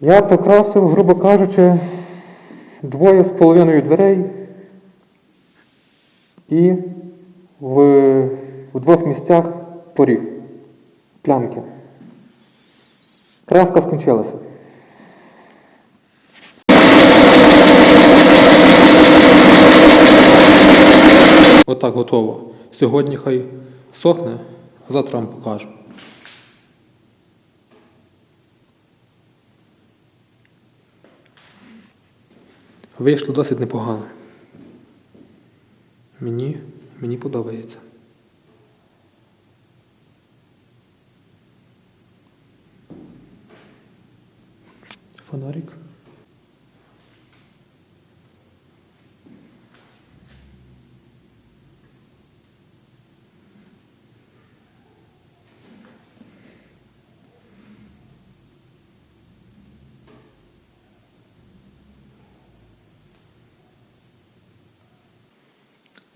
Я покрасив, грубо кажучи, двоє з половиною дверей і в, в двох місцях поріг. Плямки. Краска скінчилася. Отак готово. Сьогодні хай сохне, а завтра вам покажу. Вийшло досить непогано. Мені, мені подобається. Фонарик.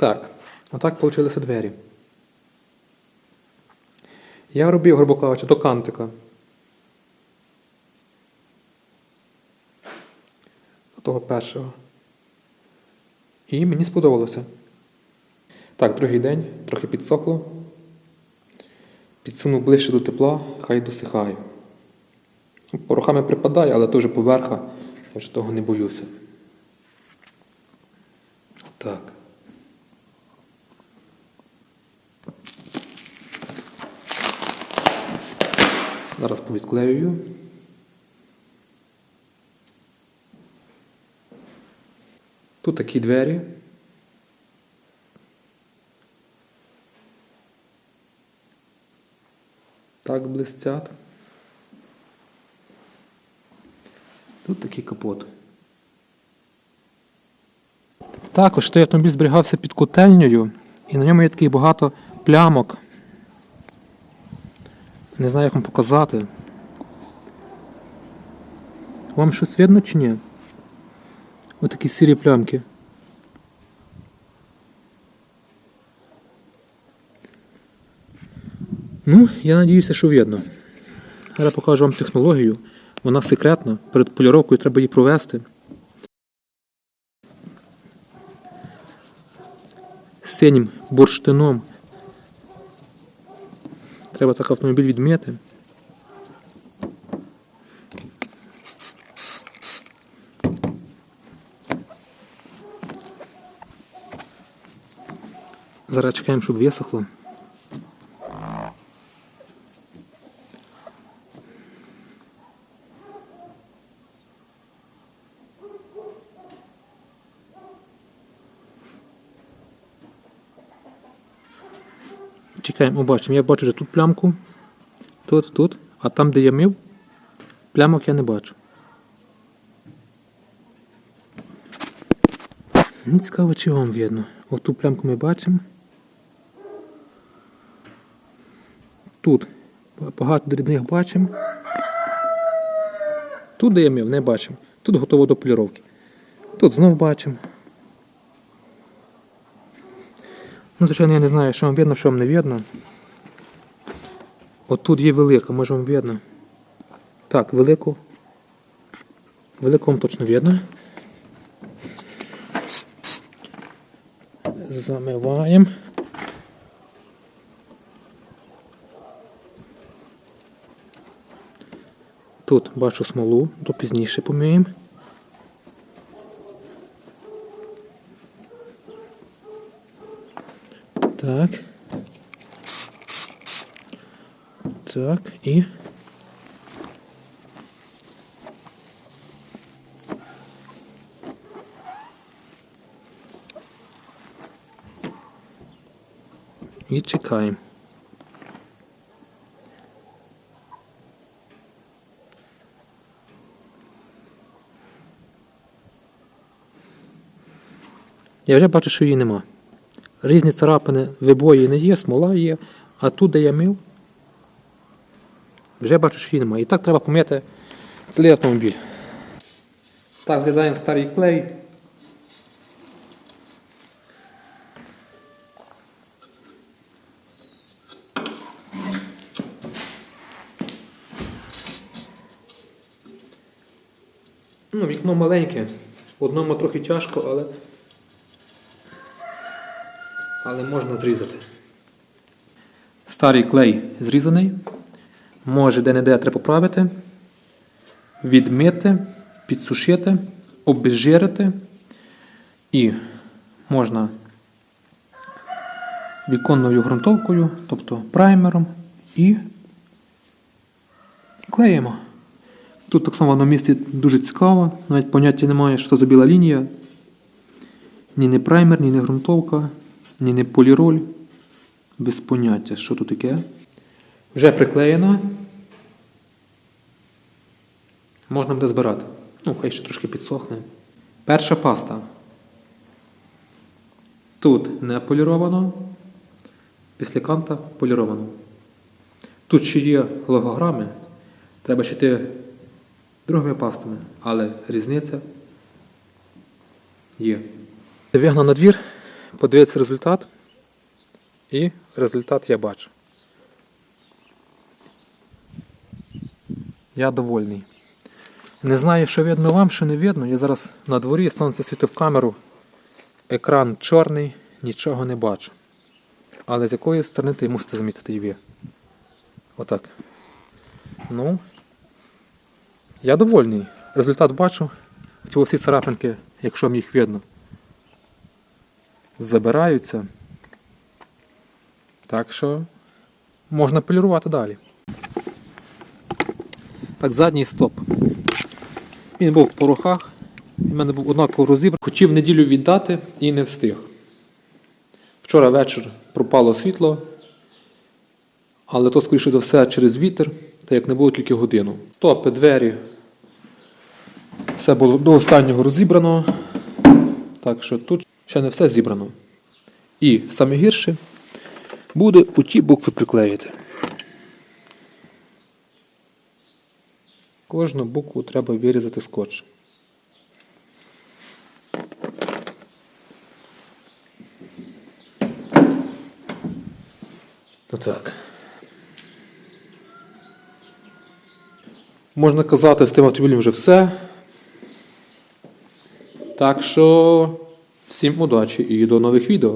Так, отак получилися двері. Я робив, грубо кажучи, до кантика. До того першого. І мені сподобалося. Так, другий день, трохи підсохло. Підсунув ближче до тепла, хай досихає. Ну, Порохами припадає, але то вже поверха, я вже того не боюся. Так. Зараз повідклеюю. Тут такі двері. Так блистять. Тут такий капот. Також той автомобіль зберігався під котельнею, і на ньому є таких багато плямок. Не знаю, як вам показати. Вам щось видно чи ні? Отакі сірі плямки. Ну, я надіюся, що видно. Зараз покажу вам технологію. Вона секретна. Перед поліровкою треба її провести. Синім бурштином. Треба так автомобіль відміти. Зараз чекаємо, щоб висохло. Чекаємо, побачимо. Я бачу вже тут плямку. Тут, тут. А там, де я мив, плямок я не бачу. Мені цікаво, чи вам видно. Оту плямку ми бачимо. Тут багато дрібних бачимо. Тут, де я мив, не бачимо. Тут готово до поліровки. Тут знов бачимо. Ну, звичайно, я не знаю, що вам видно, що вам не видно. От тут є велика, може вам видно. Так, велику. Велику вам точно видно. Замиваємо. Тут бачу смолу, то пізніше поміємо. Так. Так, і. І чекаємо. Я вже бачу, що її нема. Різні царапини, вибої не є, смола є, а тут, де я мив, вже бачу, що її немає. І так треба помити цілий автомобіль. Так, зрізаємо старий клей. Ну, вікно маленьке. Одному трохи тяжко, але. Але можна зрізати. Старий клей зрізаний. Може де-не-де треба поправити, відмити, підсушити, обезжирити. І можна віконною ґрунтовкою, тобто праймером, і клеїмо. Тут так само на місці дуже цікаво, навіть поняття немає, що це за біла лінія. Ні не праймер, ні не ґрунтовка, ні не поліроль. Без поняття, що тут таке. Вже приклеєно. Можна буде збирати. Ну, хай ще трошки підсохне. Перша паста. Тут не поліровано, після канта поліровано. Тут ще є логограми, треба ще йти другими пастами, але різниця є. Вигнав на двір, подивитися результат, і результат я бачу. Я довольний. Не знаю, що видно вам, що не видно. Я зараз на дворі сонце світить в камеру. Екран чорний, нічого не бачу. Але з якої сторони ти мусите замітити ви. Отак. Ну, я довольний. Результат бачу. Ці всі царапинки, якщо вам їх видно, забираються. Так що можна полірувати далі. Так, задній стоп. Він був в порохах. У мене був однаково розібраний. Хотів неділю віддати і не встиг. Вчора вечір пропало світло, але то, скоріше за все, через вітер, так як не було тільки годину. Стопи, двері. Все було до останнього розібрано. Так що тут ще не все зібрано. І саме гірше буде у ті букви приклеїти. Кожну букву треба вирізати скотч. Отак. Можна казати, з тим автомобілем вже все. Так що всім удачі і до нових відео.